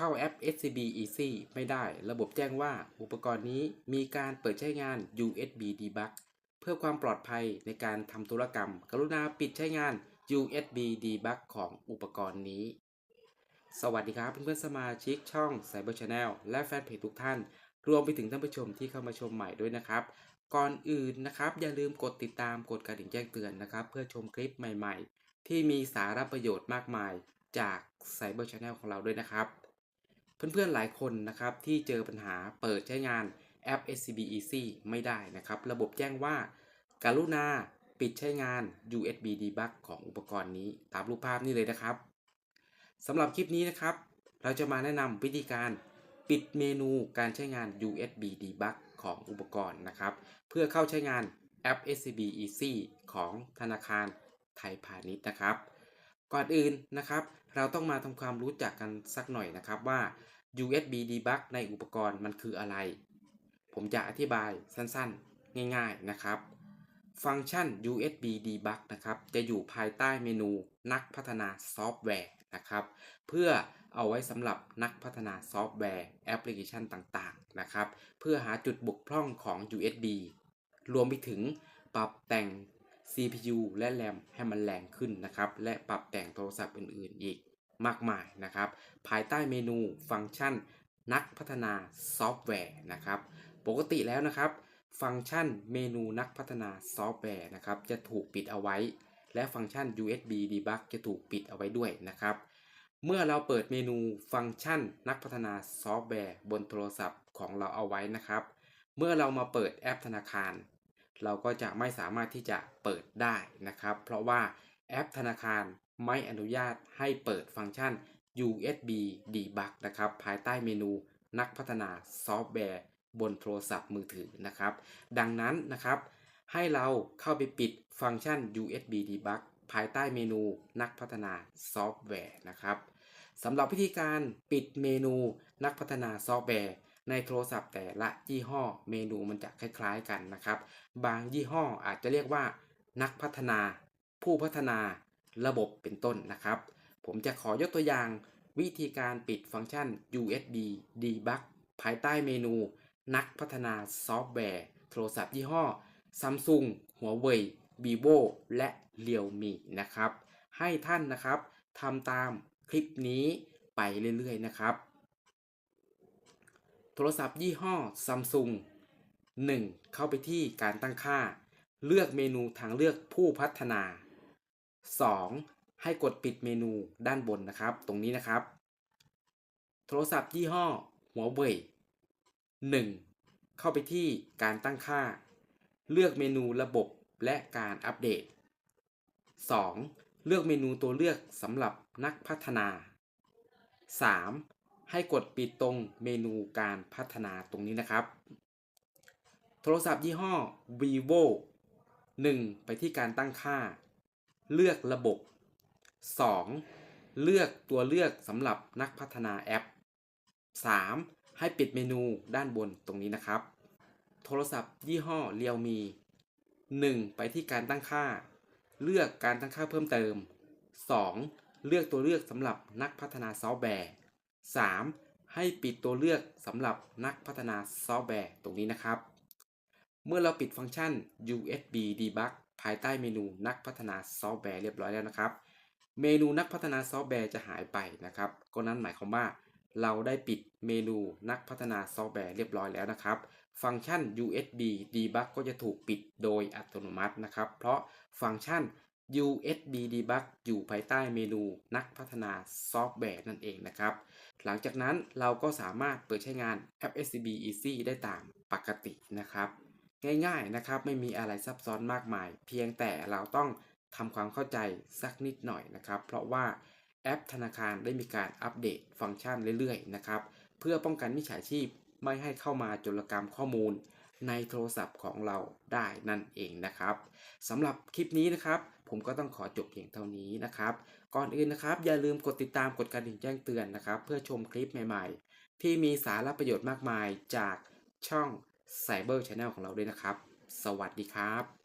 เข้าแอป SCB Easy ไม่ได้ ระบบแจ้งว่าอุปกรณ์นี้มีการเปิดใช้งาน USB Debug เพื่อความปลอดภัยในการทำธุรกรรม กรุณาปิดใช้งาน USB Debug ของอุปกรณ์นี้ สวัสดีครับเพื่อนๆสมาชิกช่อง Cyber Channel และแฟนเพจทุกท่าน รวมไปถึงท่านผู้ชมที่เข้ามาชมใหม่ด้วยนะครับ ก่อนอื่นนะครับ อย่าลืมกดติดตามกดกระดิ่งแจ้งเตือนนะครับ เพื่อชมคลิปใหม่ ๆ ที่มีสาระประโยชน์มากมายจาก Cyber Channel ของเราด้วยนะครับ เพื่อนๆหลายคนนะครับที่เจอปัญหาเปิดใช้งานแอป SCB Easy ไม่ได้นะครับ ระบบแจ้งว่าการุณาปิดใช้งาน USB Debug ของอุปกรณ์นี้ตามรูปภาพนี้เลยนะครับสำหรับคลิปนี้นะครับ เราจะมาแนะนำวิธีการปิดเมนูการใช้งาน USB Debug ของอุปกรณ์นะครับ เพื่อเข้าใช้งานแอป SCB Easy ของธนาคารไทยพาณิชย์นะครับ ก่อนอื่นนะครับ เราต้องมาทำความรู้จักกันสักหน่อยนะครับว่า USB Debug ในอุปกรณ์มันคืออะไร ผมจะอธิบายสั้นๆ ง่ายๆ นะครับ ฟังก์ชัน USB Debug นะครับ จะอยู่ภายใต้เมนูนักพัฒนาซอฟต์แวร์นะครับ เพื่อเอาไว้สำหรับนักพัฒนาซอฟต์แวร์แอปพลิเคชันต่างๆ นะครับ เพื่อหาจุดบกพร่องของ USB รวมไปถึงปรับแต่ง CPU และ RAM ให้มันแรงขึ้นนะครับ และปรับแต่งโทรศัพท์อื่นๆ อีก มากมายนะครับ ภายใต้เมนูฟังก์ชันนักพัฒนาซอฟต์แวร์นะครับ ปกติแล้วนะครับ ฟังก์ชันเมนูนักพัฒนาซอฟต์แวร์นะครับ จะถูกปิดเอาไว้ และฟังก์ชัน USB Debug จะถูกปิดเอาไว้ด้วยนะครับ เมื่อเราเปิดเมนูฟังก์ชันนักพัฒนาซอฟต์แวร์บนโทรศัพท์ของเราเอาไว้นะครับ เมื่อเรามาเปิดแอปธนาคาร เราก็จะไม่สามารถที่จะเปิดได้นะครับ เพราะว่าแอปธนาคาร ไม่อนุญาตให้เปิดฟังก์ชัน USB Debug นะครับ ภายใต้เมนูนักพัฒนาซอฟต์แวร์บนโทรศัพท์มือถือนะครับ ดังนั้นนะครับ ให้เราเข้าไปปิดฟังก์ชัน USB Debug ภายใต้เมนูนักพัฒนาซอฟต์แวร์นะครับสำหรับวิธีการปิดเมนูนักพัฒนาซอฟต์แวร์ ในโทรศัพท์แต่ละยี่ห้อเมนูมันจะคล้ายๆกันนะครับ บางยี่ห้ออาจจะเรียกว่า นักพัฒนา ผู้พัฒนา ระบบเป็นต้นนะครับ ผมจะขอยกตัวอย่างวิธีการปิดฟังก์ชัน USB Debug ภายใต้เมนู นักพัฒนาซอฟต์แวร์ โทรศัพท์ยี่ห้อ Samsung Huawei Vivo และ Realme นะครับ ให้ท่านนะครับทำตามคลิปนี้ไปเรื่อยๆนะครับ โทรศัพท์ยี่ห้อ Samsung 1. เข้าไปที่การตั้งค่า เลือกเมนูทางเลือกผู้พัฒนา 2. ให้กดปิดเมนูด้านบนนะครับ ตรงนี้นะครับ โทรศัพท์ยี่ห้อ Huawei 1. เข้าไปที่การตั้งค่า เลือกเมนูระบบและการอัปเดต 2. เลือกเมนูตัวเลือกสำหรับนักพัฒนา 3. ให้กดปิดตรงเมนูการพัฒนาตรงนี้นะครับ โทรศัพท์ยี่ห้อ vivo 1. ไปที่การตั้งค่า เลือกระบบ 2. เลือกตัวเลือกสำหรับนักพัฒนาแอป 3. ให้ปิดเมนูด้านบนตรงนี้นะครับ โทรศัพท์ยี่ห้อ Realme 1. ไปที่การตั้งค่า เลือกการตั้งค่าเพิ่มเติม 2. เลือกตัวเลือกสำหรับนักพัฒนาซอฟต์แวร์ 3. ให้ปิดตัวเลือกสำหรับนักพัฒนาซอฟต์แวร์ตรงนี้นะครับ เมื่อเราปิดฟังก์ชัน USB Debug ภายใต้เมนูนักพัฒนาซอฟต์แวร์เรียบร้อยแล้วนะครับ เมนูนักพัฒนาซอฟต์แวร์จะหายไปนะครับ ก็นั้นหมายความว่า เราได้ปิดเมนูนักพัฒนาซอฟต์แวร์เรียบร้อยแล้วนะครับ ฟังก์ชัน USB Debug ก็จะถูกปิดโดยอัตโนมัตินะครับ เพราะฟังก์ชัน USB Debug อยู่ภายใต้เมนูนักพัฒนาซอฟต์แวร์นั่นเองนะครับ หลังจากนั้นเราก็สามารถเปิดใช้งานแอป SCB Easy ได้ตามปกตินะครับ ง่ายๆนะครับไม่มีอะไรซับซ้อนมากมาย เพียงแต่เราต้องทำความเข้าใจสักนิดหน่อยนะครับ เพราะว่าแอปธนาคารได้มีการอัปเดตฟังก์ชันเรื่อยๆนะครับเพื่อป้องกันมิจฉาชีพไม่ให้เข้ามาโจรกรรมข้อมูล ในโทรศัพท์ของเราได้นั่นเองนะครับสำหรับคลิปนี้นะครับ ผมก็ต้องขอจบเพียงเท่านี้นะครับ ก่อนอื่นนะครับ อย่าลืมกดติดตามกดกระดิ่งแจ้งเตือนนะครับ เพื่อชมคลิปใหม่ๆ ที่มีสาระประโยชน์มากมายจากช่อง Cyber Channel ของเราด้วยนะครับ สวัสดีครับ